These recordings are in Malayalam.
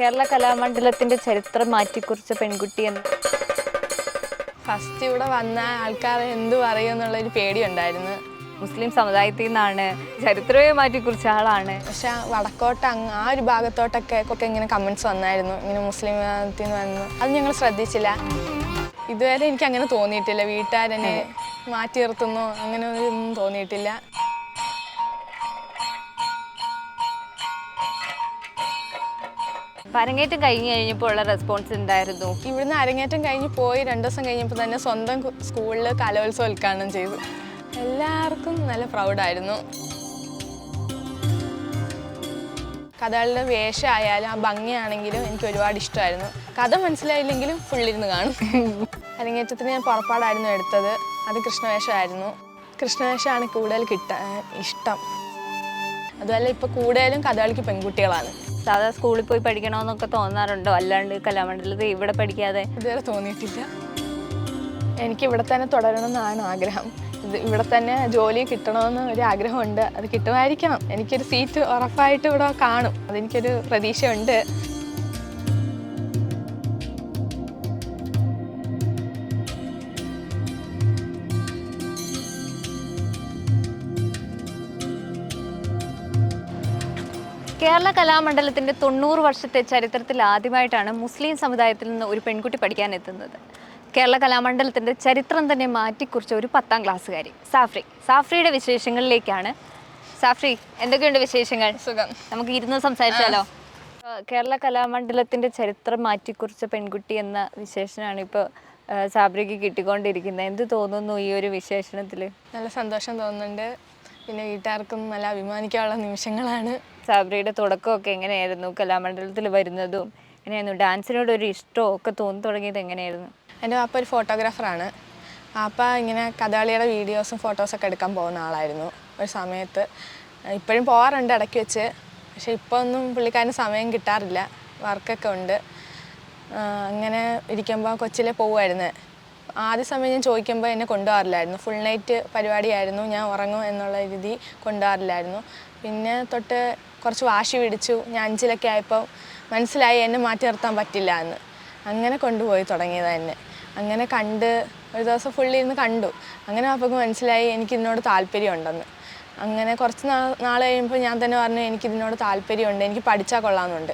കേരള കലാമണ്ഡലത്തിന്റെ ചരിത്രം മാറ്റിക്കുറിച്ച പെൺകുട്ടി എന്ന് ഫസ്റ്റ് ഇവിടെ വന്ന ആൾക്കാർ എന്ത് പറയും എന്നുള്ളൊരു പേടിയുണ്ടായിരുന്നു. മുസ്ലിം സമുദായത്തിൽ നിന്നാണ് ചരിത്രമേ മാറ്റിക്കുറിച്ച ആളാണ്. പക്ഷെ വടക്കോട്ട് അങ്ങ് ആ ഒരു ഭാഗത്തോട്ടൊക്കെ ഒക്കെ ഇങ്ങനെ കമൻസ് വന്നായിരുന്നു. ഇങ്ങനെ മുസ്ലിം വിഭാഗത്തിൽ നിന്ന് വന്നു. അത് ഞങ്ങൾ ശ്രദ്ധിച്ചില്ല. ഇതുവരെ എനിക്ക് അങ്ങനെ തോന്നിയിട്ടില്ല. വീട്ടുകാരനെ മാറ്റി നിർത്തുന്നു. അങ്ങനെ ഒന്നും തോന്നിയിട്ടില്ല. അരങ്ങേറ്റം കഴിഞ്ഞു കഴിഞ്ഞപ്പോൾ ഉള്ള റെസ്പോൺസ് ഉണ്ടായിരുന്നു ഇവിടുന്ന് അരങ്ങേറ്റം കഴിഞ്ഞ് പോയി രണ്ട് ദിവസം കഴിഞ്ഞപ്പോൾ തന്നെ സ്വന്തം സ്കൂളിൽ കലോത്സവം ഉദ്ഘാടനം ചെയ്തു. എല്ലാവർക്കും നല്ല പ്രൗഡായിരുന്നു കഥകളുടെ വേഷമായാലും ആ ഭംഗിയാണെങ്കിലും എനിക്ക് ഒരുപാട് ഇഷ്ടമായിരുന്നു. കഥ മനസ്സിലായില്ലെങ്കിലും ഫുള്ളിരുന്ന് കാണും. അരങ്ങേറ്റത്തിന് ഞാൻ പുറപ്പാടായിരുന്നു എടുത്തത്. അത് കൃഷ്ണവേഷമായിരുന്നു. കൃഷ്ണവേഷമാണ് കൂടുതൽ കിട്ട ഇഷ്ടം. അതുപോലെ ഇപ്പോൾ കൂടുതലും കഥകളിക്ക് പെൺകുട്ടികളാണ്. സാധാ സ്കൂളിൽ പോയി പഠിക്കണമെന്നൊക്കെ തോന്നാറുണ്ടോ? അല്ലാണ്ട് കലാമണ്ഡലത്തിൽ ഇവിടെ പഠിക്കാതെ? ഇതുവരെ തോന്നിയിട്ടില്ല. എനിക്ക് ഇവിടെ തന്നെ തുടരണമെന്നാണ് ആഗ്രഹം. ഇത് ഇവിടെ തന്നെ ജോലി കിട്ടണമെന്ന് ഒരു ആഗ്രഹമുണ്ട്. അത് കിട്ടുമായിരിക്കണം. എനിക്കൊരു സീറ്റ് ഉറപ്പായിട്ട് ഇവിടെ കാണും. അതെനിക്കൊരു പ്രതീക്ഷയുണ്ട്. കേരള കലാമണ്ഡലത്തിന്റെ തൊണ്ണൂറ് വർഷത്തെ ചരിത്രത്തിൽ ആദ്യമായിട്ടാണ് മുസ്ലിം സമുദായത്തിൽ നിന്ന് ഒരു പെൺകുട്ടി പഠിക്കാൻ എത്തുന്നത്. കേരള കലാമണ്ഡലത്തിന്റെ ചരിത്രം തന്നെ മാറ്റിക്കുറിച്ച ഒരു പത്താം ക്ലാസ്സുകാരി. സാഫ്രി സാഫ്രിയുടെ വിശേഷങ്ങളിലേക്കാണ്. സാഫ്രി എന്തൊക്കെയുണ്ട് വിശേഷങ്ങൾ? സുഖം. നമുക്ക് ഇരുന്ന് സംസാരിച്ചാലോ? കേരള കലാമണ്ഡലത്തിന്റെ ചരിത്രം മാറ്റിക്കുറിച്ച പെൺകുട്ടി എന്ന വിശേഷനാണ് ഇപ്പോൾ സാബ്രിക്ക് കിട്ടിക്കൊണ്ടിരിക്കുന്നത്. എന്ത് തോന്നുന്നു ഈ ഒരു വിശേഷണത്തിൽ നല്ല സന്തോഷം തോന്നുന്നുണ്ട്. പിന്നെ വീട്ടുകാർക്കും നല്ല അഭിമാനിക്കാനുള്ള നിമിഷങ്ങളാണ്. സാബ്രിയുടെ തുടക്കമൊക്കെ എങ്ങനെയായിരുന്നു? കലാമണ്ഡലത്തിൽ വരുന്നതും എങ്ങനെയായിരുന്നു? ഡാൻസിനോട് ഒരു ഇഷ്ടവും ഒക്കെ തോന്നി തുടങ്ങിയത് എങ്ങനെയായിരുന്നു? എന്റെ പാപ്പ ഒരു ഫോട്ടോഗ്രാഫറാണ്. പാപ്പ ഇങ്ങനെ കഥകളിയുടെ വീഡിയോസും ഫോട്ടോസൊക്കെ എടുക്കാൻ പോകുന്ന ആളായിരുന്നു ഒരു സമയത്ത്. ഇപ്പോഴും പോകാറുണ്ട് ഇടയ്ക്ക് വെച്ച്. പക്ഷെ ഇപ്പോൾ ഒന്നും പുള്ളിക്കാരന് സമയം കിട്ടാറില്ല. വർക്കൊക്കെ ഉണ്ട്. അങ്ങനെ ഇരിക്കുമ്പോൾ കൊച്ചിലെ പോവുമായിരുന്നു ആദ്യ സമയം ഞാൻ ചോദിക്കുമ്പോൾ എന്നെ കൊണ്ടുപോകാറില്ലായിരുന്നു. ഫുൾ നൈറ്റ് പരിപാടിയായിരുന്നു. ഞാൻ ഉറങ്ങും എന്നുള്ള രീതി കൊണ്ടുപോകാറില്ലായിരുന്നു. പിന്നെ തൊട്ട് കുറച്ച് വാശി പിടിച്ചു. ഞാൻ അഞ്ചിലൊക്കെ ആയപ്പോൾ മനസ്സിലായി എന്നെ മാറ്റി നിർത്താൻ പറ്റില്ല എന്ന്. അങ്ങനെ കൊണ്ടുപോയി തുടങ്ങിയത് തന്നെ അങ്ങനെ കണ്ട് ഒരു ദിവസം ഫുള്ളി ഇരുന്ന് കണ്ടു. അങ്ങനെ അപ്പോൾ മനസ്സിലായി എനിക്ക് ഇതിനോട് താല്പര്യമുണ്ടെന്ന്. അങ്ങനെ കുറച്ച് നാൾ കഴിയുമ്പോൾ ഞാൻ തന്നെ പറഞ്ഞു എനിക്ക് ഇതിനോട് താല്പര്യമുണ്ട്. എനിക്ക് പഠിച്ചാൽ കൊള്ളാമെന്നുണ്ട്.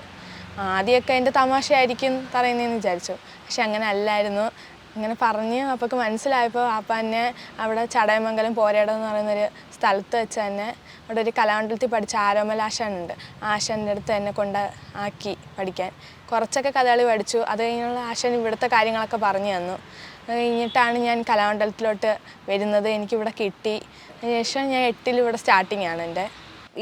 ആദ്യമൊക്കെ എന്റെ തമാശയായിരിക്കും പറയുന്നതെന്ന് വിചാരിച്ചു. പക്ഷെ അങ്ങനെ അല്ലായിരുന്നു. അങ്ങനെ പറഞ്ഞ് അപ്പൊക്ക് മനസ്സിലായപ്പോൾ അപ്പ എന്നെ അവിടെ ചടയമംഗലം പോരേടം എന്ന് പറയുന്നൊരു സ്ഥലത്ത് വെച്ച് തന്നെ അവിടെ ഒരു കലാമണ്ഡലത്തിൽ പഠിച്ച ആരോമൽ ആശാനുണ്ട് ആശാന്റെ അടുത്ത് എന്നെ കൊണ്ട് ആക്കി പഠിക്കാൻ. കുറച്ചൊക്കെ കഥകളി പഠിച്ചു. അത് കഴിഞ്ഞുള്ള ആശാൻ ഇവിടുത്തെ കാര്യങ്ങളൊക്കെ പറഞ്ഞു തന്നു. അത് കഴിഞ്ഞിട്ടാണ് ഞാൻ കലാമണ്ഡലത്തിലോട്ട് വരുന്നത്. എനിക്കിവിടെ കിട്ടി. അതിനുശേഷം ഞാൻ എട്ടിൽ ഇവിടെ സ്റ്റാർട്ടിങ് ആണ് എന്റെ.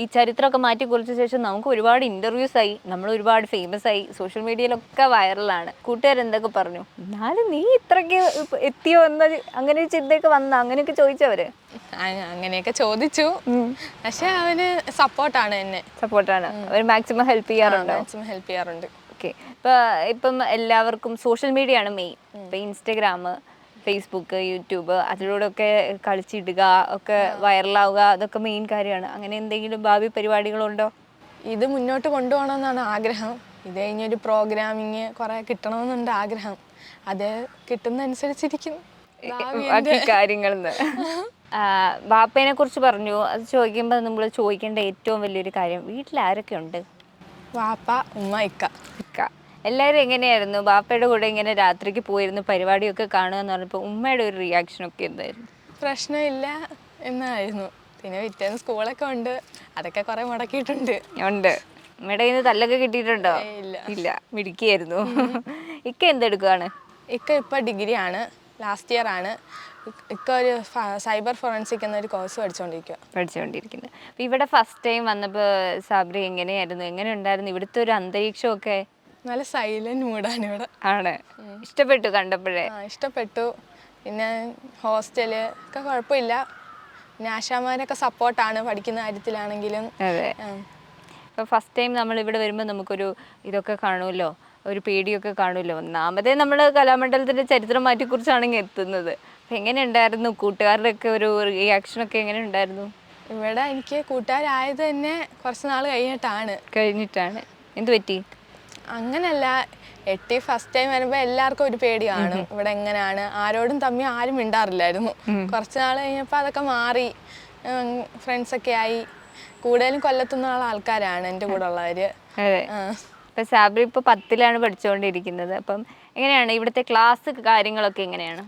ഈ ചരിത്രമൊക്കെ മാറ്റി കുറിച്ച ശേഷം നമുക്ക് ഒരുപാട് ഇന്റർവ്യൂസ് ആയി നമ്മൾ ഒരുപാട് ഫേമസ് ആയി സോഷ്യൽ മീഡിയയിലൊക്കെ വൈറലാണ് കൂട്ടുകാർ എന്തൊക്കെ പറഞ്ഞു? എന്നാലും നീ ഇത്രയ്ക്ക് എത്തിയോ എന്ന അങ്ങനെ ഒരു ചിന്തയൊക്കെ വന്ന? അങ്ങനെയൊക്കെ ചോദിച്ചവര്? അങ്ങനെയൊക്കെ ചോദിച്ചു. പക്ഷെ അവന് സപ്പോർട്ടാണ് എന്നെ. സപ്പോർട്ടാണ് അവർ മാക്സിമം ഹെൽപ്പ് ചെയ്യാറുണ്ട്? മാക്സിമം ഹെൽപ്പ് ചെയ്യാറുണ്ട്. ഓക്കെ ഇപ്പൊ ഇപ്പം എല്ലാവർക്കും സോഷ്യൽ മീഡിയ ആണ് മെയിൻ ഇപ്പൊ ഇൻസ്റ്റഗ്രാം ഫേസ്ബുക്ക് യൂട്യൂബ് അതിലൂടെ ഒക്കെ കളിച്ചിടുക ഒക്കെ വൈറലാവുക അതൊക്കെ മെയിൻ കാര്യമാണ്. അങ്ങനെ എന്തെങ്കിലും ഭാവി പരിപാടികളുണ്ടോ? ഇത് മുന്നോട്ട് കൊണ്ടുപോകണമെന്നാണ് ആഗ്രഹം. ഇത് കഴിഞ്ഞൊരു പ്രോഗ്രാമിങ് കുറെ കിട്ടണമെന്നുണ്ട് ആഗ്രഹം. അത് കിട്ടുന്നതനുസരിച്ചിരിക്കും. ബാക്കി കാര്യങ്ങളിൽ ബാപ്പേനെ കുറിച്ച് പറഞ്ഞു. അത് ചോദിക്കുമ്പോൾ നമ്മൾ ചോദിക്കേണ്ട ഏറ്റവും വലിയൊരു കാര്യം വീട്ടിൽ ആരൊക്കെ ഉണ്ട്? വാപ്പ ഉമ്മ ഇക്ക. എല്ലാവരും എങ്ങനെയായിരുന്നു? ബാപ്പയുടെ കൂടെ ഇങ്ങനെ രാത്രിക്ക് പോയിരുന്നു പരിപാടിയൊക്കെ കാണുക എന്ന് പറഞ്ഞപ്പോൾ ഉമ്മയുടെ ഒരു റിയാക്ഷൻ ഒക്കെ എന്തായിരുന്നു? പ്രശ്നമില്ല എന്നായിരുന്നു. പിന്നെ വിറ്റേന്ന് സ്കൂളൊക്കെ ഉണ്ട്. അതൊക്കെ കുറെ മുടക്കിയിട്ടുണ്ട്. ഉണ്ട്. ഉമ്മയുടെ കയ്യിൽ നിന്ന് തല്ലൊക്കെ കിട്ടിയിട്ടുണ്ടോ? ഇല്ല. ഇല്ല. മിടുക്കിയായിരുന്നു. ഇക്ക എന്തെടുക്കുകയാണ് ഇക്ക ഇപ്പോൾ ഡിഗ്രിയാണ് ലാസ്റ്റ് ഇയർ ആണ്. ഇക്ക- ഇക്ക ഒരു സൈബർ ഫോറൻസിക് എന്നൊരു കോഴ്സ് പഠിച്ചുകൊണ്ടിരിക്കുക പഠിച്ചുകൊണ്ടിരിക്കുന്നത് അപ്പോൾ ഇവിടെ ഫസ്റ്റ് ടൈം വന്നപ്പോൾ സാബ്രി എങ്ങനെയായിരുന്നു? എങ്ങനെ ഉണ്ടായിരുന്നു? ഇവിടുത്തെ ഒരു അന്തരീക്ഷമൊക്കെ? നല്ല സൈലന്റ് മൂഡാണ് ഇവിടെ. ആണ്. ഇഷ്ടപ്പെട്ടു കണ്ടപ്പോഴേ? ആ ഇഷ്ടപ്പെട്ടു. പിന്നെ ഹോസ്റ്റൽ ഒക്കെ കുഴപ്പമില്ല. പിന്നെ ആശാമാരൊക്കെ സപ്പോർട്ടാണ് പഠിക്കുന്ന കാര്യത്തിലാണെങ്കിലും. അതെ. ഇപ്പൊ ഇപ്പോൾ ഫസ്റ്റ് ടൈം നമ്മൾ ഇവിടെ വരുമ്പോൾ നമുക്കൊരു ഇതൊക്കെ കാണുമല്ലോ? ഒരു പേടിയൊക്കെ കാണുമല്ലോ? ഒന്നാമതേ നമ്മൾ കലാമണ്ഡലത്തിന്റെ ചരിത്രം മാറ്റിക്കുറിച്ചാണെങ്കിൽ എത്തുന്നത്. അപ്പം എങ്ങനെ ഉണ്ടായിരുന്നു? കൂട്ടുകാരുടെ ഒക്കെ ഒരു റിയാക്ഷനൊക്കെ എങ്ങനെ ഉണ്ടായിരുന്നു? ഇവിടെ എനിക്ക് കൂട്ടുകാരായത് തന്നെ കുറച്ച് നാൾ കഴിഞ്ഞിട്ടാണ്. കഴിഞ്ഞിട്ടാണ്. എന്ത് പറ്റി? അങ്ങനല്ല എട്ടി ഫസ്റ്റ് ടൈം വരുമ്പോൾ എല്ലാവർക്കും ഒരു പേടി കാണും. ഇവിടെ എങ്ങനെയാണ്? ആരോടും തമ്മിൽ ആരും മിണ്ടാറില്ലായിരുന്നു. കുറച്ച് നാൾ കഴിഞ്ഞപ്പോൾ അതൊക്കെ മാറി. ഫ്രണ്ട്സൊക്കെ ആയി. കൂടുതലും കൊല്ലത്തുനിന്നുള്ള ആൾക്കാരാണ് എന്റെ കൂടെ ഉള്ളവര്. ഇപ്പൊ സാബ്രി ഇപ്പൊ പത്തിലാണ് പഠിച്ചുകൊണ്ടിരിക്കുന്നത് അപ്പം എങ്ങനെയാണ് ഇവിടുത്തെ ക്ലാസ് കാര്യങ്ങളൊക്കെ എങ്ങനെയാണ്?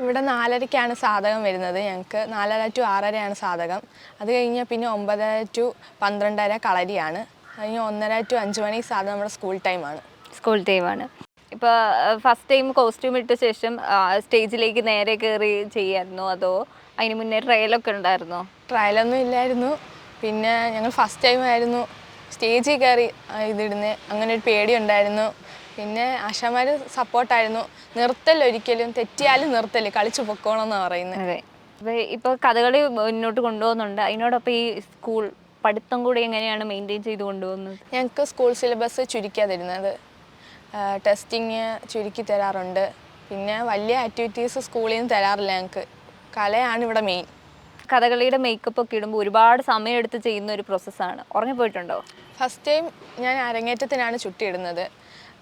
ഇവിടെ നാലരയ്ക്കാണ് സാധകം വരുന്നത്. ഞങ്ങൾക്ക് നാലര ടു ആറരയാണ് സാധകം. അത് കഴിഞ്ഞാൽ പിന്നെ ഒമ്പതര ടു പന്ത്രണ്ടര കളരിയാണ്. കഴിഞ്ഞ് ഒന്നര ടു അഞ്ച് മണി സാധനം നമ്മുടെ സ്കൂൾ ടൈമാണ്. സ്കൂൾ ടൈമാണ്. ഇപ്പോൾ ഫസ്റ്റ് ടൈം കോസ്റ്റ്യൂം ഇട്ട ശേഷം സ്റ്റേജിലേക്ക് നേരെ കയറി ചെയ്യായിരുന്നു? അതോ അതിന് മുന്നേ ട്രയലൊക്കെ ഉണ്ടായിരുന്നോ? ട്രയലൊന്നും ഇല്ലായിരുന്നു. പിന്നെ ഞങ്ങൾ ഫസ്റ്റ് ടൈം ആയിരുന്നു സ്റ്റേജിൽ കയറി ഇതിടുന്നത് അങ്ങനെ ഒരു പേടി ഉണ്ടായിരുന്നു. പിന്നെ ആശാമാർ സപ്പോർട്ടായിരുന്നു. നിർത്തൽ ഒരിക്കലും തെറ്റിയാലും നിർത്തൽ കളിച്ചു പൊക്കോണം എന്നാണ് പറയുന്നത് അതെ. ഇപ്പോൾ കഥകളി മുന്നോട്ട് കൊണ്ടുപോകുന്നുണ്ട്. അതിനോടൊപ്പം ഈ സ്കൂൾ പഠിത്തം കൂടെ എങ്ങനെയാണ് മെയിന്റെയിൻ ചെയ്ത് കൊണ്ടുപോകുന്നത്? ഞങ്ങൾക്ക് സ്കൂൾ സിലബസ് ചുരുക്കിയാണ് തരുന്നത് ടെസ്റ്റിങ് ചുരുക്കി തരാറുണ്ട്. പിന്നെ വലിയ ആക്ടിവിറ്റീസ് സ്കൂളിൽ നിന്ന് തരാറില്ല ഞങ്ങൾക്ക്. കലയാണ് ഇവിടെ മെയിൻ കഥകളിയുടെ മേക്കപ്പ് ഒക്കെ ഇടുമ്പോൾ ഒരുപാട് സമയമെടുത്ത് ചെയ്യുന്ന ഒരു പ്രോസസ്സാണ് ഉറങ്ങിപ്പോയിട്ടുണ്ടോ ഫസ്റ്റ് ടൈം ഞാൻ അരങ്ങേറ്റത്തിനാണ് ചുട്ടിയിടുന്നത്.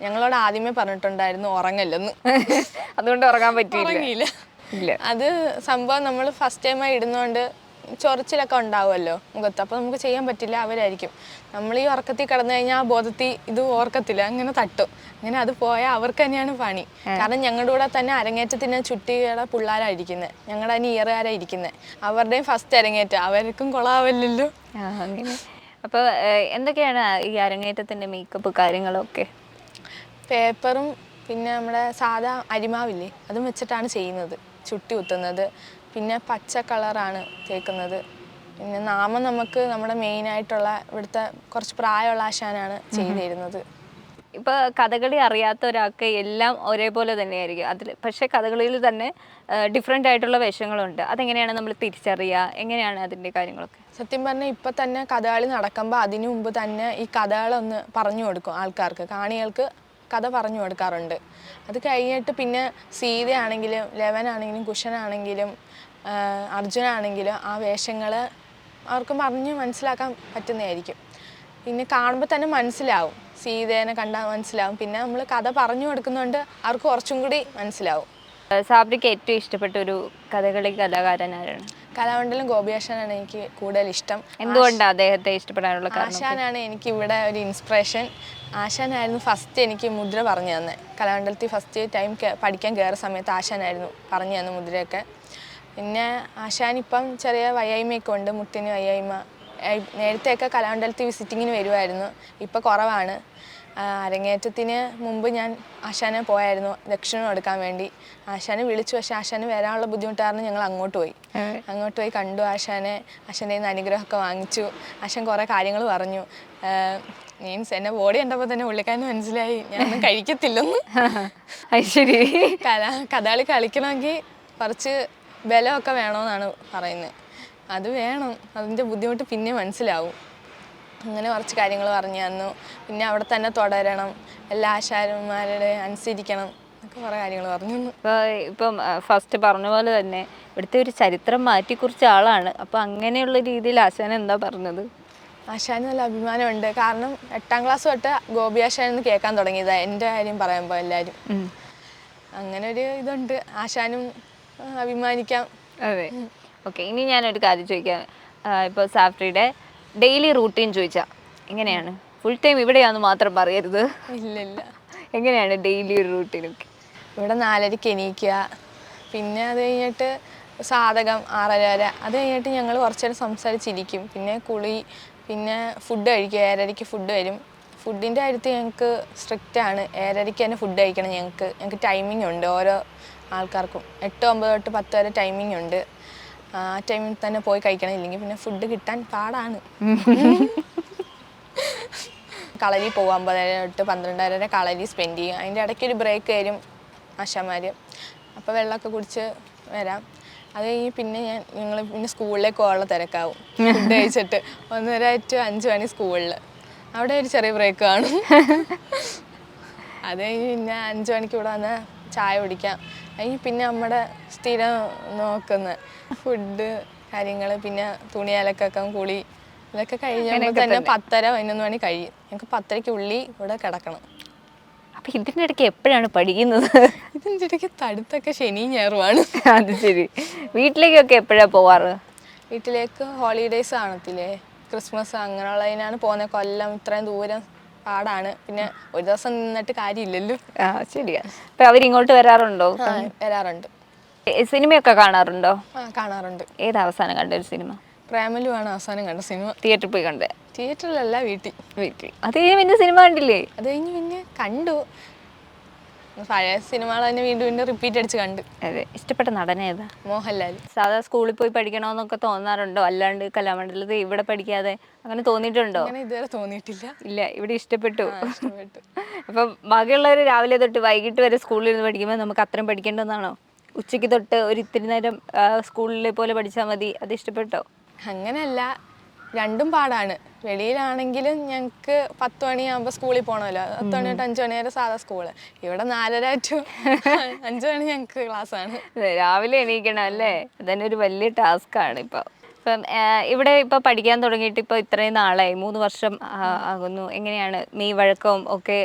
ഞങ്ങളോട് ആദ്യമേ പറഞ്ഞിട്ടുണ്ടായിരുന്നു ഉറങ്ങല്ലെന്ന്. അതുകൊണ്ട് ഉറങ്ങാൻ പറ്റിയില്ല. അത് സംഭവം നമ്മൾ ഫസ്റ്റ് ടൈമായി ഇടുന്നതുകൊണ്ട് ചൊറിച്ചിലൊക്കെ ഉണ്ടാവുമല്ലോ മുഖത്ത്. അപ്പോൾ നമുക്ക് ചെയ്യാൻ പറ്റില്ല അവരായിരിക്കും. നമ്മൾ ഈ ഉറക്കത്തിൽ കടന്നു കഴിഞ്ഞാൽ ആ ബോധത്തിൽ ഇത് ഓർക്കത്തില്ല അങ്ങനെ തട്ടും. അങ്ങനെ അത് പോയാൽ അവർക്ക് തന്നെയാണ് പണി. കാരണം ഞങ്ങളുടെ കൂടെ തന്നെ അരങ്ങേറ്റത്തിന് ചുട്ടിയുടെ പിള്ളേരായിരിക്കുന്നത് ഞങ്ങളുടെ തന്നെ ഇയറുകാരാണ് ഇരിക്കുന്നത് അവരുടെയും ഫസ്റ്റ് അരങ്ങേറ്റം. അവർക്കും കൊള്ളാവല്ലോ അപ്പോൾ എന്തൊക്കെയാണ് ഈ അരങ്ങേറ്റത്തിന്റെ മേക്കപ്പ് കാര്യങ്ങളൊക്കെ? പേപ്പറും പിന്നെ നമ്മുടെ സാധാ അരിമാവില്ലേ അതും വെച്ചിട്ടാണ് ചെയ്യുന്നത്. ചുട്ടി കുത്തുന്നത്. പിന്നെ പച്ച കളറാണ് തേക്കുന്നത്. പിന്നെ നാമം നമുക്ക് നമ്മുടെ മെയിൻ ആയിട്ടുള്ള ഇവിടുത്തെ കുറച്ച് പ്രായമുള്ള ആശാനാണ് ചെയ്തിരുന്നത് ഇപ്പൊ ഇപ്പോൾ കഥകളി അറിയാത്ത ഒരാൾക്ക് എല്ലാം ഒരേപോലെ തന്നെയായിരിക്കും അതിൽ പക്ഷേ കഥകളിയിൽ തന്നെ ഡിഫറെന്റ് ആയിട്ടുള്ള വേഷങ്ങളുണ്ട്. അതെങ്ങനെയാണ് നമ്മൾ തിരിച്ചറിയുക എങ്ങനെയാണ് അതിന്റെ കാര്യങ്ങളൊക്കെ? സത്യം പറഞ്ഞാൽ ഇപ്പം തന്നെ കഥകളി നടക്കുമ്പോൾ അതിനു മുമ്പ് തന്നെ ഈ കഥകളൊന്ന് പറഞ്ഞു കൊടുക്കും ആൾക്കാർക്ക് കാണികൾക്ക്. കഥ പറഞ്ഞു കൊടുക്കാറുണ്ട്. അത് കഴിഞ്ഞിട്ട് പിന്നെ സീതയാണെങ്കിലും ലെവനാണെങ്കിലും കുശനാണെങ്കിലും അർജുനാണെങ്കിലും ആ വേഷങ്ങൾ അവർക്ക് പറഞ്ഞ് മനസ്സിലാക്കാൻ പറ്റുന്നതായിരിക്കും. പിന്നെ കാണുമ്പോൾ തന്നെ മനസ്സിലാവും. സീതേനെ കണ്ടാൽ മനസ്സിലാവും. പിന്നെ നമ്മൾ കഥ പറഞ്ഞു കൊടുക്കുന്നതുകൊണ്ട് അവർക്ക് കുറച്ചും കൂടി മനസ്സിലാവും. സാബ്രിക്ക് ഏറ്റവും ഇഷ്ടപ്പെട്ട ഒരു കഥകളി കലാകാരൻ ആരാണ്? കലാമണ്ഡലം ഗോപിയാശാനാണ് എനിക്ക് കൂടുതൽ ഇഷ്ടം. എന്തുകൊണ്ടാണ് അദ്ദേഹത്തെ ഇഷ്ടപ്പെടാനുള്ള ആശാനാണ് എനിക്ക് ഇവിടെ ഒരു ഇൻസ്പിറേഷൻ ആശാനായിരുന്നു ഫസ്റ്റ് എനിക്ക് മുദ്ര പറഞ്ഞു തന്നെ. കലാമണ്ഡലത്തിൽ ഫസ്റ്റ് ടൈം പഠിക്കാൻ കയറിയ സമയത്ത് ആശാനായിരുന്നു പറഞ്ഞു തന്ന മുദ്രയൊക്കെ. പിന്നെ ആശാൻ ഇപ്പം ചെറിയ വയ്യായ്മയൊക്കെ ഉണ്ട് മുട്ടിന് വയ്യായ്മ. നേരത്തെയൊക്കെ കലാമണ്ഡലത്തിൽ വിസിറ്റിങ്ങിന് വരുമായിരുന്നു ഇപ്പം കുറവാണ്. അരങ്ങേറ്റത്തിന് മുമ്പ് ഞാൻ ആശാനെ പോയായിരുന്നു. ദക്ഷിണം എടുക്കാൻ വേണ്ടി. ആശാനെ വിളിച്ചു. പക്ഷേ ആശാന് വരാനുള്ള ബുദ്ധിമുട്ട് കാരണം ഞങ്ങൾ അങ്ങോട്ട് പോയി. അങ്ങോട്ട് പോയി കണ്ടു ആശാനെ. ആശാന്റെ നിന്ന് അനുഗ്രഹമൊക്കെ വാങ്ങിച്ചു. ആശാൻ കുറേ കാര്യങ്ങൾ പറഞ്ഞു. മീൻസ് എന്നെ ബോഡി കണ്ടപ്പോൾ തന്നെ പുള്ളിക്കാരന് മനസ്സിലായി. ഞാനൊന്നും കഴിക്കത്തില്ലെന്ന്. ശരി. കല കഥാളി കളിക്കണമെങ്കിൽ കുറച്ച് ബലമൊക്കെ വേണമെന്നാണ് പറയുന്നത്. അത് വേണം. അതിന്റെ ബുദ്ധിമുട്ട് പിന്നെ മനസ്സിലാവും. അങ്ങനെ കുറച്ച് കാര്യങ്ങൾ പറഞ്ഞു തന്നു. പിന്നെ അവിടെ തന്നെ തുടരണം. എല്ലാ ആശാരന്മാരുടെ അനുസരിക്കണം എന്നൊക്കെ കുറേ കാര്യങ്ങൾ പറഞ്ഞു തന്നു. ഇപ്പോൾ ഇപ്പം ഫസ്റ്റ് പറഞ്ഞ പോലെ തന്നെ ഇവിടുത്തെ ഒരു ചരിത്രം മാറ്റിക്കുറിച്ച ആളാണ്. അപ്പോൾ അങ്ങനെയുള്ള രീതിയിൽ ആശാൻ എന്താ പറഞ്ഞത്? ആശാന് നല്ല അഭിമാനമുണ്ട്. കാരണം എട്ടാം ക്ലാസ് തൊട്ട് ഗോപി ആശാൻ എന്ന് കേൾക്കാൻ തുടങ്ങിയതാണ് എന്റെ കാര്യം പറയുമ്പോൾ എല്ലാവരും അങ്ങനെ ഒരു ഇതുണ്ട്. ആശാനും അഭിമാനിക്കാം. അതെ. ഓക്കെ ഇനി ഞാനൊരു കാര്യം ചോദിക്കാം. ഇപ്പോൾ സാഫ്രിയുടെ ഡെയിലി റൂട്ടീൻ ചോദിച്ചാ എങ്ങനെയാണ് ഫുൾ ടൈം ഇവിടെയാന്ന് മാത്രം പറയരുത്. ഇല്ല ഇല്ല എങ്ങനെയാണ് ഡെയിലി ഒരു റൂട്ടീനൊക്കെ ഇവിടെ നാലരയ്ക്ക് എണീക്കുക. പിന്നെ അത് കഴിഞ്ഞിട്ട് സാധകം ആറര വരെ അത് കഴിഞ്ഞിട്ട് ഞങ്ങൾ കുറച്ച് നേരം സംസാരിച്ചിരിക്കും. പിന്നെ കുളി പിന്നെ ഫുഡ് കഴിക്കുക. ഏഴരയ്ക്ക് ഫുഡ് വരും. ഫുഡിന്റെ കാര്യത്തിൽ ഞങ്ങൾക്ക് സ്ട്രിക്റ്റ് ആണ്. ഏഴരയ്ക്ക് തന്നെ ഫുഡ് കഴിക്കണം ഞങ്ങൾക്ക്. ഞങ്ങൾക്ക് ടൈമിംഗ് ഉണ്ട് ഓരോ ആൾക്കാർക്കും. എട്ട് ഒമ്പത് തൊട്ട് പത്ത് വരെ ടൈമിംഗ് ഉണ്ട്. ആ ടൈമിൽ തന്നെ പോയി കഴിക്കണം. ഇല്ലെങ്കിൽ പിന്നെ ഫുഡ് കിട്ടാൻ പാടാണ്. കളരി പോകും അമ്പതര തൊട്ട് പന്ത്രണ്ടര വരെ കളരി സ്പെൻഡ് ചെയ്യും. അതിന്റെ ഇടയ്ക്ക് ഒരു ബ്രേക്ക് തരും ആശാമാർ അപ്പോൾ വെള്ളമൊക്കെ കുടിച്ച് വരാം. അത് കഴിഞ്ഞ് പിന്നെ ഞാൻ ഞങ്ങൾ പിന്നെ സ്കൂളിലേക്ക് പോകാനുള്ള തിരക്കാവും. ഫുഡ് കഴിച്ചിട്ട് ഒന്നര ടു അഞ്ച് മണി സ്കൂളിൽ. അവിടെ ഒരു ചെറിയ ബ്രേക്ക് കാണും. അത് കഴിഞ്ഞ് പിന്നെ അഞ്ച് മണിക്ക് ഇവിടെ വന്ന് ചായ കുടിക്കാം. അതിന് പിന്നെ നമ്മുടെ സ്ഥിരം നോക്കുന്ന. ഫുഡ് കാര്യങ്ങൾ പിന്നെ തുണി അലക്കൊക്കെ കുളി ഇതൊക്കെ കഴിഞ്ഞാൽ തന്നെ പത്തര പതിനൊന്ന് മണി കഴിയും. ഞങ്ങൾക്ക് പത്തരയ്ക്ക് ഉള്ളി ഇവിടെ കിടക്കണം. അപ്പൊ ഇതിന്റെ ഇടയ്ക്ക് എപ്പോഴാണ് പഠിക്കുന്നത്? ഇതിന്റെ ഇടയ്ക്ക് തടുത്തൊക്കെ ശനി ഞായറുമാണ് അത് ശരി. വീട്ടിലേക്കൊക്കെ എപ്പോഴാ പോവാറ്? വീട്ടിലേക്ക് ഹോളിഡേയ്സ് കാണത്തില്ലേ ക്രിസ്മസ് അങ്ങനെയുള്ളതിനാണ് പോകുന്നത് കൊല്ലം ഇത്രയും ദൂരം പാടാണ്. പിന്നെ ഒരു ദിവസം നിന്നിട്ട് കാര്യമില്ലല്ലോ. ആ ശരിയാ. അപ്പൊ അവരിങ്ങോട്ട് വരാറുണ്ടോ? ആ വരാറുണ്ട്. സിനിമയൊക്കെ കാണാറുണ്ടോ? ആ കാണാറുണ്ട്. ഏത് അവസാനം കണ്ട ഒരു സിനിമ? പ്രേമലുമാണ് അവസാനം കണ്ട സിനിമ. തിയേറ്ററിൽ പോയി കണ്ടേ. തിയേറ്ററിലല്ല വീട്ടിൽ. വീട്ടിൽ. അത് കഴിഞ്ഞ് പിന്നെ സിനിമ കണ്ടില്ലേ? അത് കഴിഞ്ഞ് പിന്നെ കണ്ടു. പഴയ സിനിമകൾ തന്നെ വീണ്ടും വീണ്ടും റിപ്പീറ്റ് അടിച്ച് കണ്ട്. അതെ ഇഷ്ടപ്പെട്ട നടൻ ഏതാ? മോഹൻലാൽ. സാധാ സ്കൂളിൽ പോയി പഠിക്കണമെന്നൊക്കെ തോന്നാറുണ്ടോ? അല്ലാണ്ട് കലാമണ്ഡലത്തിൽ ഇവിടെ പഠിക്കാതെ അങ്ങനെ തോന്നിയിട്ടുണ്ടോ? അങ്ങനെ ഇതുവരെ തോന്നിയിട്ടില്ല. ഇല്ല ഇവിടെ ഇഷ്ടപ്പെട്ടു. അപ്പൊ ഇഷ്ടപ്പെട്ടു. അപ്പം ബാക്കിയുള്ളവർ രാവിലെ തൊട്ട് വൈകിട്ട് വരെ സ്കൂളിൽ ഇരുന്ന് പഠിക്കുമ്പോൾ നമുക്ക് അത്രയും പഠിക്കേണ്ടതെന്നാണോ? ഉച്ചയ്ക്ക് തൊട്ട് ഒരു ഇത്തിരി നേരം സ്കൂളിലെ പോലെ പഠിച്ചാൽ മതി. അത് ഇഷ്ടപ്പെട്ടോ? അങ്ങനെയല്ല രണ്ടും പാടാണ്. വെളിയിലാണെങ്കിലും ഞങ്ങൾക്ക് പത്ത് മണിയാകുമ്പോൾ സ്കൂളിൽ പോകണമല്ലോ പത്ത് മണി തൊട്ട് അഞ്ച് മണി വരെ സാധാ സ്കൂൾ. ഇവിടെ നാലര ടു അഞ്ച് മണി ഞങ്ങൾക്ക് ക്ലാസ്സാണ്. രാവിലെ എണീക്കണം അല്ലേ? അതന്നെ ഒരു വലിയ ടാസ്ക്കാണ് ഇപ്പോൾ ഇപ്പം. ഇവിടെ ഇപ്പം പഠിക്കാൻ തുടങ്ങിയിട്ട് ഇപ്പോൾ ഇത്രയും നാളായി. മൂന്ന് വർഷം ആകുന്നു. എങ്ങനെയാണ്? മെയ് വഴക്കവും ഒക്കെ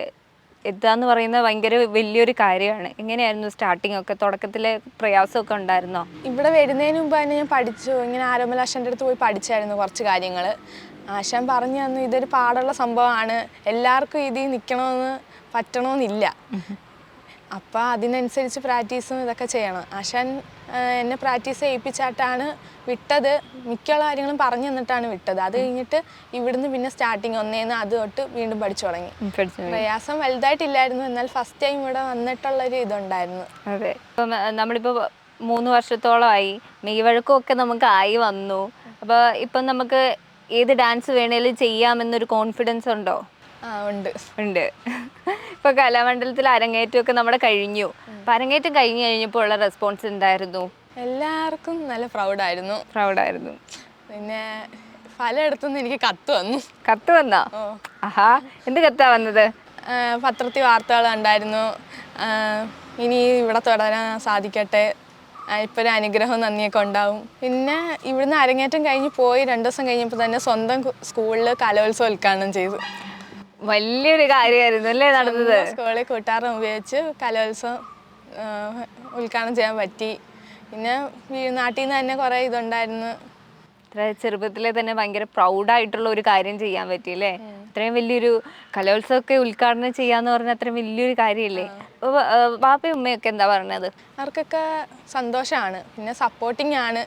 എത്താന്ന് പറയുന്നത് ഭയങ്കര വലിയൊരു കാര്യമാണ്. എങ്ങനെയായിരുന്നു സ്റ്റാർട്ടിങ് ഒക്കെ? തുടക്കത്തിലെ പ്രയാസമൊക്കെ ഉണ്ടായിരുന്നോ? ഇവിടെ വരുന്നതിന് മുമ്പ് തന്നെ ഞാൻ പഠിച്ചു. ഇങ്ങനെ ആരോമലാഷന്റെ അടുത്ത് പോയി പഠിച്ചായിരുന്നു കുറച്ച് കാര്യങ്ങൾ ആശാൻ പറഞ്ഞു തന്നു ഇതൊരു പാടുള്ള സംഭവമാണ്. എല്ലാവർക്കും ഇതിൽ നിൽക്കണമെന്ന് പറ്റണമെന്നില്ല. അപ്പം അതിനനുസരിച്ച് പ്രാക്ടീസും ഇതൊക്കെ ചെയ്യണം. ആശാൻ എന്നെ പ്രാക്ടീസ് ചെയ്യിപ്പിച്ചിട്ടാണ് വിട്ടത്. മിക്കുള്ള കാര്യങ്ങളും പറഞ്ഞു തന്നിട്ടാണ് വിട്ടത്. അത് കഴിഞ്ഞിട്ട് ഇവിടുന്ന് പിന്നെ സ്റ്റാർട്ടിങ് ഒന്നേന്ന് അത് തൊട്ട് വീണ്ടും പഠിച്ചു തുടങ്ങി. പ്രയാസം വലുതായിട്ടില്ലായിരുന്നു. എന്നാൽ ഫസ്റ്റ് ടൈം ഇവിടെ വന്നിട്ടുള്ളൊരു ഇതുണ്ടായിരുന്നു. അതെ. നമ്മളിപ്പോൾ മൂന്ന് വർഷത്തോളമായി. മെയ് വഴക്കമൊക്കെ നമുക്ക് ആയി വന്നു. അപ്പോൾ ഇപ്പം നമുക്ക് ഏത് ഡാൻസ് വേണേലും ചെയ്യാമെന്നൊരു കോൺഫിഡൻസ് ഉണ്ടോ? ആ ഉണ്ട്. ഉണ്ട്. ഇപ്പൊ കലാമണ്ഡലത്തിൽ അരങ്ങേറ്റമൊക്കെ നമ്മുടെ കഴിഞ്ഞു. അപ്പൊ അരങ്ങേറ്റം കഴിഞ്ഞു കഴിഞ്ഞപ്പോൾ ഉള്ള റെസ്പോൺസ് എന്തായിരുന്നു? എല്ലാവർക്കും നല്ല പ്രൗഡായിരുന്നു പ്രൗഡായിരുന്നു പിന്നെ പലയിടത്തുനിന്ന് എനിക്ക് കത്ത് വന്നു. കത്ത് വന്നാ? ആഹാ എന്ത് കത്താ വന്നത്? പത്രത്തിൽ വാർത്തകൾ ഉണ്ടായിരുന്നു ഇനി ഇവിടെ തുടരാൻ സാധിക്കട്ടെ. ഇപ്പോൾ ഒരു അനുഗ്രഹവും നന്ദിയൊക്കെ ഉണ്ടാവും. പിന്നെ ഇവിടുന്ന് അരങ്ങേറ്റം കഴിഞ്ഞ് പോയി രണ്ട് ദിവസം കഴിഞ്ഞപ്പോൾ തന്നെ സ്വന്തം സ്കൂളിൽ കലോത്സവം ഉദ്ഘാടനം ചെയ്തു. വലിയൊരു കാര്യമായിരുന്നു അല്ലേ നടന്നത്? സ്കൂളിൽ കൂട്ടാറും ഉപയോഗിച്ച് കലോത്സവം ഉദ്ഘാടനം ചെയ്യാൻ പറ്റി. പിന്നെ നാട്ടിൽ നിന്ന് തന്നെ കുറേ ഇതുണ്ടായിരുന്നു. ഇത്ര ചെറുപ്പത്തിലെ തന്നെ ഭയങ്കര പ്രൗഡായിട്ടുള്ള ഒരു കാര്യം ചെയ്യാൻ പറ്റി അല്ലേ? ഇത്രയും വലിയൊരു കലോത്സവമൊക്കെ ഉദ്ഘാടനം ചെയ്യാന്ന് പറഞ്ഞാൽ അത്രയും വലിയൊരു കാര്യമല്ലേ? ബാപ്പയും ഉമ്മയൊക്കെ എന്താ പറഞ്ഞത് അവർക്കൊക്കെ സന്തോഷമാണ് പിന്നെ സപ്പോർട്ടിങ് ആണ്.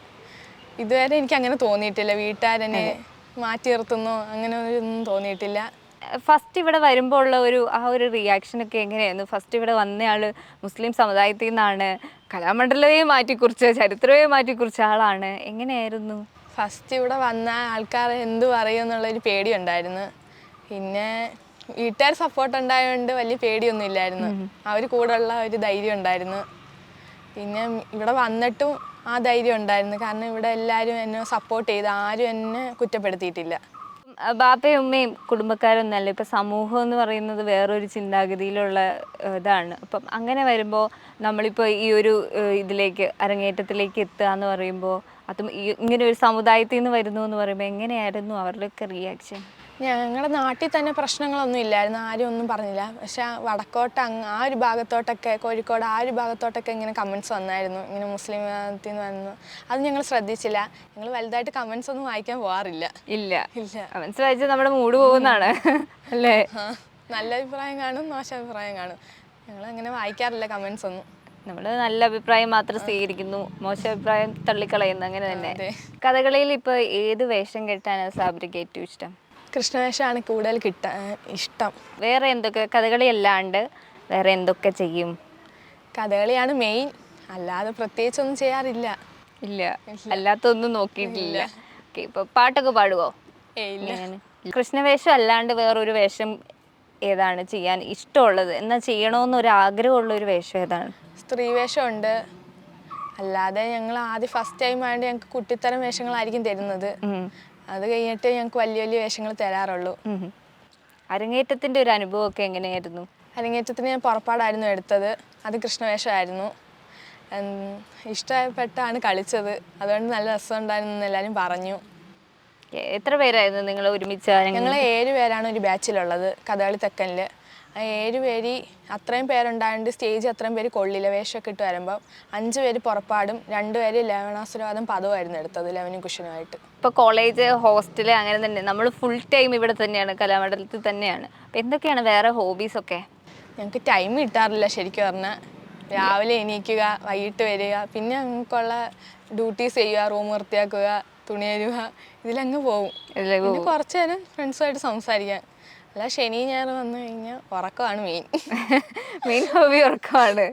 ഇതുവരെ എനിക്ക് അങ്ങനെ തോന്നിയിട്ടില്ല. വീട്ടുകാരനെ മാറ്റി നിർത്തുന്നു അങ്ങനെ ഒന്നും തോന്നിയിട്ടില്ല ഫസ്റ്റ് ഇവിടെ വരുമ്പോൾ ഉള്ള ഒരു ആ ഒരു റിയാക്ഷൻ ഒക്കെ എങ്ങനെയായിരുന്നു? ഫസ്റ്റ് ഇവിടെ വന്നയാൾ മുസ്ലിം സമുദായത്തിൽ നിന്നാണ് കലാമണ്ഡലമേ മാറ്റിക്കുറിച്ച് ചരിത്രമേ മാറ്റിക്കുറിച്ച ആളാണ്. എങ്ങനെയായിരുന്നു? ഫസ്റ്റ് ഇവിടെ വന്ന ആൾക്കാർ എന്ത് പറയും എന്നുള്ളൊരു പേടിയുണ്ടായിരുന്നു. പിന്നെ വീട്ടുകാർ സപ്പോർട്ട് ഉണ്ടായതുകൊണ്ട് വലിയ പേടിയൊന്നും ഇല്ലായിരുന്നു അവർ കൂടെ ഉള്ള ഒരു ധൈര്യം ഉണ്ടായിരുന്നു. പിന്നെ ഇവിടെ വന്നിട്ടും ആ ധൈര്യം ഉണ്ടായിരുന്നു. കാരണം ഇവിടെ എല്ലാവരും എന്നെ സപ്പോർട്ട് ചെയ്ത് ആരും എന്നെ കുറ്റപ്പെടുത്തിയിട്ടില്ല. ബാപ്പയും ഉമ്മയും കുടുംബക്കാരൊന്നല്ല. ഇപ്പം സമൂഹം എന്ന് പറയുന്നത് വേറൊരു ചിന്താഗതിയിലുള്ള ഇതാണ്. അപ്പം അങ്ങനെ വരുമ്പോൾ നമ്മളിപ്പോൾ ഈ ഒരു ഇതിലേക്ക് അരങ്ങേറ്റത്തിലേക്ക് എത്തുക എന്ന് പറയുമ്പോൾ അതും ഇങ്ങനെ ഒരു സമുദായത്തിൽ നിന്ന് വരുന്നു എന്ന് പറയുമ്പോൾ എങ്ങനെയായിരുന്നു അവരുടെയൊക്കെ റിയാക്ഷൻ ഞങ്ങളുടെ നാട്ടിൽ തന്നെ പ്രശ്നങ്ങളൊന്നും ഇല്ലായിരുന്നു. ആരും ഒന്നും പറഞ്ഞില്ല. പക്ഷെ വടക്കോട്ട് അങ്ങ് ആ ഒരു ഭാഗത്തോട്ടൊക്കെ കോഴിക്കോട് ആ ഒരു ഭാഗത്തോട്ടൊക്കെ ഇങ്ങനെ കമൻസ് വന്നായിരുന്നു. ഇങ്ങനെ മുസ്ലിം വിഭാഗത്തിൽ നിന്ന് വന്നു. അത് ഞങ്ങൾ ശ്രദ്ധിച്ചില്ല. ഞങ്ങൾ വലുതായിട്ട് കമൻസ് ഒന്നും വായിക്കാൻ പോകാറില്ല ഇല്ല. ഇല്ല. കമൻസ് വായിച്ചാൽ നമ്മുടെ മൂഡ് പോകുന്നതാണ്. അല്ലേ? നല്ല അഭിപ്രായം കാണും മോശം അഭിപ്രായം കാണും. ഞങ്ങൾ അങ്ങനെ വായിക്കാറില്ല കമൻസ് ഒന്നും. നമ്മൾ നല്ല അഭിപ്രായം മാത്രം സ്വീകരിക്കുന്നു. മോശം അഭിപ്രായം തള്ളിക്കളയുന്നു. അങ്ങനെ തന്നെ. കഥകളിയിൽ ഇപ്പോൾ ഏത് വേഷം കെട്ടാനാണ് സാബ്രിക്ക് ഏറ്റവും ഇഷ്ടം? കൃഷ്ണവേഷമാണ് കൂടുതൽ കിട്ടാൻ ഇഷ്ടം. വേറെ എന്തൊക്കെ കഥകളി അല്ലാണ്ട് വേറെ എന്തൊക്കെ ചെയ്യും? കഥകളിയാണ് മെയിൻ. അല്ലാതെ പ്രത്യേകിച്ചൊന്നും ചെയ്യാറില്ല. ഇല്ല. അല്ലാത്തൊന്നും നോക്കിയിട്ടില്ല. ഓക്കെ ഇപ്പൊ പാട്ടൊക്കെ പാടുവോ? കൃഷ്ണവേഷം അല്ലാണ്ട് വേറൊരു വേഷം ഏതാണ് ചെയ്യാൻ ഇഷ്ടമുള്ളത്? എന്നാൽ ചെയ്യണമെന്നൊരു ആഗ്രഹമുള്ള ഒരു വേഷം ഏതാണ്? സ്ത്രീവേഷമുണ്ട്. അല്ലാതെ ഞങ്ങൾ ആദ്യം ഫസ്റ്റ് ടൈം ആയതുകൊണ്ട് ഞങ്ങൾക്ക് കുട്ടിത്തരം വേഷങ്ങളായിരിക്കും തരുന്നത്. അത് കഴിഞ്ഞിട്ട് ഞങ്ങൾക്ക് വലിയ വലിയ വേഷങ്ങൾ തരാറുള്ളൂ. അരങ്ങേറ്റത്തിന്റെ ഒരു അനുഭവം ഒക്കെ എങ്ങനെയായിരുന്നു? അരങ്ങേറ്റത്തിന് ഞാൻ പുറപ്പാടായിരുന്നു എടുത്തത്. അത് കൃഷ്ണവേഷമായിരുന്നു. ഇഷ്ടപ്പെട്ടാണ് കളിച്ചത്. അതുകൊണ്ട് നല്ല രസമുണ്ടായിരുന്നു എന്ന് എല്ലാവരും പറഞ്ഞു. എത്ര പേരായിരുന്നു നിങ്ങൾ ഒരുമിച്ച്? ഞങ്ങൾ ഏഴ് പേരാണ് ഒരു ബാച്ചിലുള്ളത് കഥകളി തെക്കനിൽ ആ ഏഴ് പേര് അത്രയും പേരുണ്ടായതുകൊണ്ട് സ്റ്റേജ് അത്രയും പേര് കൊള്ളില്ല. വേഷമൊക്കെ ഇട്ട് വരുമ്പോൾ അഞ്ച് പേര് പുറപ്പാടും രണ്ട് പേര് ലവണാസുരവാദം പദമായിരുന്നു എടുത്തത് ലവനും കുഷനുമായിട്ട് ഇപ്പൊ കോളേജ് ഹോസ്റ്റൽ അങ്ങനെ തന്നെ. നമ്മൾ ഫുൾ ടൈം ഇവിടെ തന്നെയാണ് കലാമണ്ഡലത്തിൽ തന്നെയാണ്. അപ്പൊ എന്തൊക്കെയാണ് വേറെ ഹോബീസ് ഒക്കെ? ഞങ്ങൾക്ക് ടൈം കിട്ടാറില്ല ശരിക്കും പറഞ്ഞാൽ രാവിലെ എണീക്കുക വൈകിട്ട് വരിക പിന്നെ ഞങ്ങൾക്കുള്ള ഡ്യൂട്ടീസ് ചെയ്യുക റൂം വൃത്തിയാക്കുക തുണി തരുക ഇതിലങ്ങ് പിന്നെ കുറച്ച് നേരം ഫ്രണ്ട്സുമായിട്ട് സംസാരിക്കാൻ. അല്ല ശനി ഞായർ വന്നു കഴിഞ്ഞാൽ ഉറക്കമാണ് മെയിൻ മെയിൻ ഹോബി ഉറക്കമാണ്.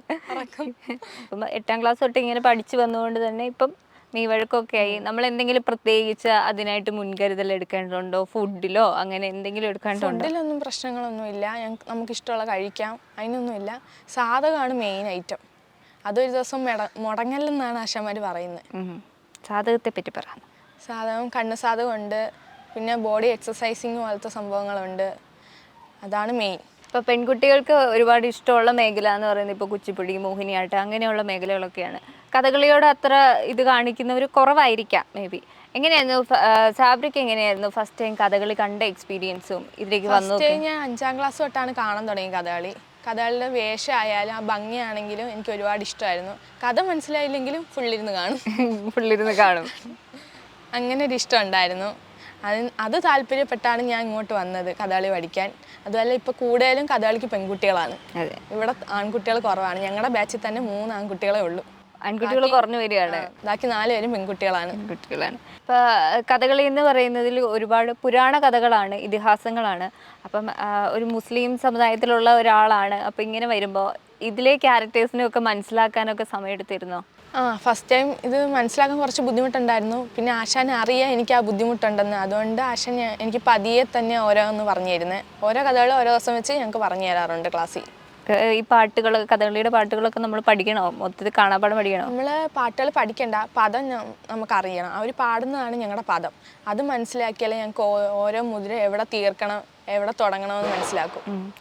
ഇപ്പം എട്ടാം ക്ലാസ് തൊട്ട് ഇങ്ങനെ പഠിച്ചു വന്നുകൊണ്ട് തന്നെ ഇപ്പം നീ വഴക്കൊക്കെ ആയി. നമ്മൾ എന്തെങ്കിലും പ്രത്യേകിച്ച് അതിനായിട്ട് മുൻകരുതൽ എടുക്കേണ്ടതുണ്ടോ? ഫുഡിലോ അങ്ങനെ എന്തെങ്കിലും എടുക്കേണ്ടതുണ്ടോ? ഫുഡിലൊന്നും പ്രശ്നങ്ങളൊന്നുമില്ല ഞങ്ങൾക്ക് നമുക്ക് ഇഷ്ടമുള്ള കഴിക്കാം. അതിനൊന്നുമില്ല സാധകമാണ് മെയിൻ ഐറ്റം അതൊരു ദിവസം മെട മുടങ്ങല്ലെന്നാണ് ആശാമാർ പറയുന്നത്. സാധകത്തെ പറ്റി പറ. സാധകം കണ്ണ് സാധകമുണ്ട്. പിന്നെ ബോഡി എക്സസൈസിങ് പോലത്തെ സംഭവങ്ങളുണ്ട്. അതാണ് മെയിൻ ഇപ്പൊ പെൺകുട്ടികൾക്ക് ഒരുപാട് ഇഷ്ടമുള്ള മേഖല എന്ന് പറയുന്നത് ഇപ്പോൾ കുച്ചിപ്പുടി മോഹിനിയാട്ടം അങ്ങനെയുള്ള മേഖലകളൊക്കെയാണ്. കഥകളിയോട് അത്ര ഇത് കാണിക്കുന്നവർ കുറവായിരിക്കാം മേ ബി എങ്ങനെയായിരുന്നു സാബ്രിക്ക് എങ്ങനെയായിരുന്നു ഫസ്റ്റ് ടൈം കഥകളി കണ്ട എക്സ്പീരിയൻസും ഇതിലേക്ക് വന്നു ഞാൻ അഞ്ചാം ക്ലാസ് തൊട്ടാണ് കാണാൻ തുടങ്ങി കഥകളി. കഥകളിയുടെ വേഷമായാലും ആ ഭംഗിയാണെങ്കിലും എനിക്ക് ഒരുപാട് ഇഷ്ടമായിരുന്നു. കഥ മനസ്സിലായില്ലെങ്കിലും ഫുള്ളിരുന്ന് കാണും. ഫുള്ളിരുന്ന് കാണും. അങ്ങനെ ഒരു ഇഷ്ടം ഉണ്ടായിരുന്നു. അത് അത് താല്പര്യപ്പെട്ടാണ് ഞാൻ ഇങ്ങോട്ട് വന്നത് കഥകളി പഠിക്കാൻ. അതുപോലെ ഇപ്പോൾ കൂടുതലും കഥകളിക്ക് പെൺകുട്ടികളാണ്. ഇവിടെ ആൺകുട്ടികൾ കുറവാണ്. ഞങ്ങളുടെ ബാച്ചിൽ തന്നെ മൂന്ന് ആൺകുട്ടികളെ ഉള്ളൂ. ആൺകുട്ടികൾ കുറഞ്ഞു വരികയാണ്. ബാക്കി നാലുപേരും പെൺകുട്ടികളാണ്. പെൺകുട്ടികളാണ്. ഇപ്പൊ കഥകളി എന്ന് പറയുന്നതിൽ ഒരുപാട് പുരാണ കഥകളാണ് ഇതിഹാസങ്ങളാണ്. അപ്പം ഒരു മുസ്ലിം സമുദായത്തിലുള്ള ഒരാളാണ്. അപ്പം ഇങ്ങനെ വരുമ്പോൾ ഇതിലെ ക്യാരക്ടേഴ്സിനെ ഒക്കെ മനസ്സിലാക്കാനൊക്കെ സമയമെടുത്തിരുന്നോ? ആ ഫസ്റ്റ് ടൈം ഇത് മനസ്സിലാക്കാൻ കുറച്ച് ബുദ്ധിമുട്ടുണ്ടായിരുന്നു. പിന്നെ ആശാൻ അറിയാൻ എനിക്ക് ആ ബുദ്ധിമുട്ടുണ്ടെന്ന്. അതുകൊണ്ട് ആശാൻ ഞാൻ- എനിക്ക് പതിയെ തന്നെ ഓരോന്ന് പറഞ്ഞു തരുന്നത് ഓരോ കഥകൾ ഓരോ ദിവസം വെച്ച് ഞങ്ങൾക്ക് പറഞ്ഞു തരാറുണ്ട് ക്ലാസ്സിൽ. ഈ പാട്ടുകൾ കഥകളിയുടെ പാട്ടുകളൊക്കെ നമ്മൾ പഠിക്കണോ? മൊത്തത്തിൽ കാണാപാഠം പഠിക്കണോ? നമ്മൾ പാട്ടുകൾ പഠിക്കണ്ട. പദം നമുക്ക് അറിയണം അവർ പാടുന്നതാണ് ഞങ്ങളുടെ പദം. അത് മനസ്സിലാക്കിയാലേ ഞങ്ങൾക്ക് ഓരോ മുദ്ര എവിടെ തീർക്കണം എവിടെ തുടങ്ങണമെന്ന് മനസ്സിലാക്കും.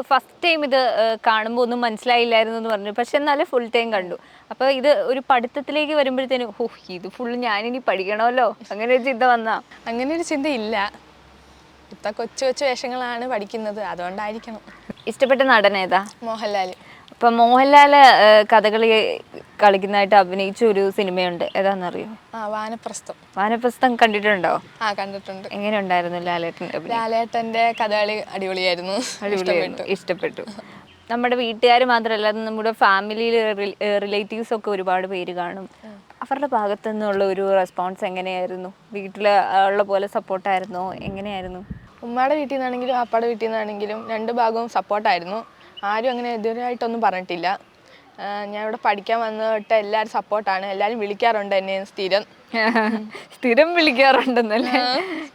ഫസ്റ്റ് ടൈം ഇത് കാണുമ്പോൾ ഒന്നും മനസ്സിലായില്ലായിരുന്നു എന്ന് പറഞ്ഞു. പക്ഷെ എന്നാലും ഫുൾ ടൈം കണ്ടു. അപ്പോൾ ഇത് ഒരു പഠിത്തത്തിലേക്ക് വരുമ്പോഴത്തേനും ഓ ഇത് ഫുൾ ഞാനിനി പഠിക്കണമല്ലോ. അങ്ങനെ ഒരു ചിന്ത വന്നാ. അങ്ങനെ ഒരു ചിന്ത ഇല്ല. ഇത്ത കൊച്ചു കൊച്ചു വേഷങ്ങളാണ് പഠിക്കുന്നത്. അതുകൊണ്ടായിരിക്കണം. ഇഷ്ടപ്പെട്ട നടൻ ഏതാ? മോഹൻലാൽ ഇപ്പം മോഹൻലാൽ കഥകളി കളിക്കുന്നതായിട്ട് അഭിനയിച്ച ഒരു സിനിമയുണ്ട്. ഏതാണെന്നറിയോ? ആ വാനപ്രസ്ഥം. വാനപ്രസ്ഥം കണ്ടിട്ടുണ്ടോ? ആ കണ്ടിട്ടുണ്ട്. എങ്ങനെ ഉണ്ടായിരുന്നു ലാലേട്ടന്റെ ലാലേട്ടന്റെ കഥകളി അടിപൊളിയായിരുന്നു. അടിപൊളിയായിരുന്നു. ഇഷ്ടപ്പെട്ടു. നമ്മുടെ വീട്ടുകാർ മാത്രമല്ല നമ്മുടെ ഫാമിലിയിൽ റിലേറ്റീവ്സ് ഒക്കെ ഒരുപാട് പേര് കാണും. അവരുടെ ഭാഗത്തു നിന്നുള്ള ഒരു റെസ്പോൺസ് എങ്ങനെയായിരുന്നു? വീട്ടിൽ ഉള്ള പോലെ സപ്പോർട്ടായിരുന്നോ? എങ്ങനെയായിരുന്നു? ഉമ്മയുടെ വീട്ടിൽ നിന്നാണെങ്കിലും അപ്പയുടെ വീട്ടിൽ നിന്നാണെങ്കിലും രണ്ട് ഭാഗവും സപ്പോർട്ടായിരുന്നു. ആരും അങ്ങനെ എതിരായിട്ടൊന്നും പറഞ്ഞിട്ടില്ല. ഞാൻ ഇവിടെ പഠിക്കാൻ വന്നിട്ട് എല്ലാവരും സപ്പോർട്ടാണ്. എല്ലാവരും വിളിക്കാറുണ്ട് എന്നെ സ്ഥിരം. സ്ഥിരം വിളിക്കാറുണ്ടെന്നല്ലേ?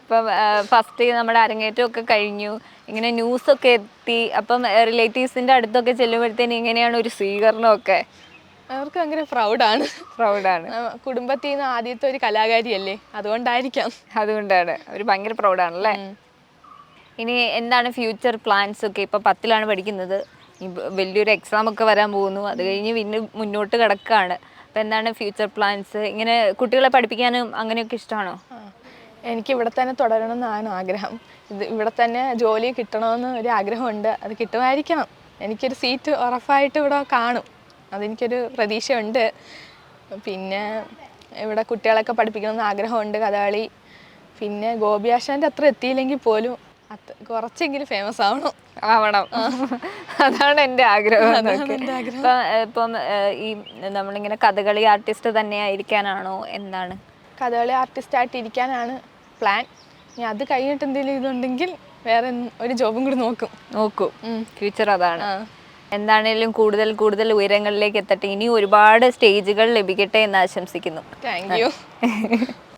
ഇപ്പം ഫസ്റ്റ് നമ്മുടെ അരങ്ങേറ്റം ഒക്കെ കഴിഞ്ഞു. ഇങ്ങനെ ന്യൂസ് ഒക്കെ എത്തി. അപ്പം റിലേറ്റീവ്സിന്റെ അടുത്തൊക്കെ ചെല്ലുമ്പോഴത്തേന് ഇങ്ങനെയാണ് ഒരു സ്വീകരണമൊക്കെ. അവർക്ക് ഭയങ്കര പ്രൗഡാണ്. പ്രൗഡാണ്. കുടുംബത്തിൽ നിന്ന് ആദ്യത്തെ ഒരു കലാകാരിയല്ലേ? അതുകൊണ്ടായിരിക്കാം. അതുകൊണ്ടാണ്. ഒരു ഭയങ്കര പ്രൗഡാണല്ലേ? ഇനി എന്താണ് ഫ്യൂച്ചർ പ്ലാൻസ് ഒക്കെ? ഇപ്പൊ പത്തിലാണ് പഠിക്കുന്നത്. വലിയൊരു എക്സാം ഒക്കെ വരാൻ പോകുന്നു. അത് കഴിഞ്ഞ് പിന്നെ മുന്നോട്ട് കിടക്കുകയാണ് അപ്പം എന്താണ് ഫ്യൂച്ചർ പ്ലാൻസ് ഇങ്ങനെ കുട്ടികളെ പഠിപ്പിക്കാനും അങ്ങനെയൊക്കെ ഇഷ്ടമാണോ എനിക്ക് ഇവിടെ തന്നെ തുടരണം എന്നാണ് ആഗ്രഹം. ഇത് ഇവിടെ തന്നെ ജോലി കിട്ടണമെന്ന് ഒരു ആഗ്രഹമുണ്ട്. അത് കിട്ടുമായിരിക്കണം. എനിക്കൊരു സീറ്റ് ഉറപ്പായിട്ട് ഇവിടെ കാണും. അതെനിക്കൊരു പ്രതീക്ഷയുണ്ട്. പിന്നെ ഇവിടെ കുട്ടികളൊക്കെ പഠിപ്പിക്കണമെന്ന് ആഗ്രഹമുണ്ട് കഥകളി. പിന്നെ ഗോപിയാശാന്റെ അത്ര എത്തിയില്ലെങ്കിൽ പോലും അത് കുറച്ചെങ്കിലും ഫേമസ് ആവണം. ആവണം. അതാണ് എന്റെ ആഗ്രഹം. ഇപ്പം ഈ നമ്മളിങ്ങനെ കഥകളി ആർട്ടിസ്റ്റ് തന്നെ ആയിരിക്കാനാണോ എന്താണ്? കഥകളി ആർട്ടിസ്റ്റ് ആയിട്ട് ഇരിക്കാനാണ് പ്ലാൻ. ഇനി അത് കഴിഞ്ഞിട്ട് എന്തെങ്കിലും ഇതുണ്ടെങ്കിൽ വേറെ ഒരു ജോബും കൂടി നോക്കും. നോക്കും. ഫ്യൂച്ചർ അതാണ്. എന്താണെങ്കിലും എന്താണേലും കൂടുതൽ കൂടുതൽ ഉയരങ്ങളിലേക്ക് എത്തട്ടെ. ഇനി ഒരുപാട് സ്റ്റേജുകൾ ലഭിക്കട്ടെ എന്ന് ആശംസിക്കുന്നു. Thank you.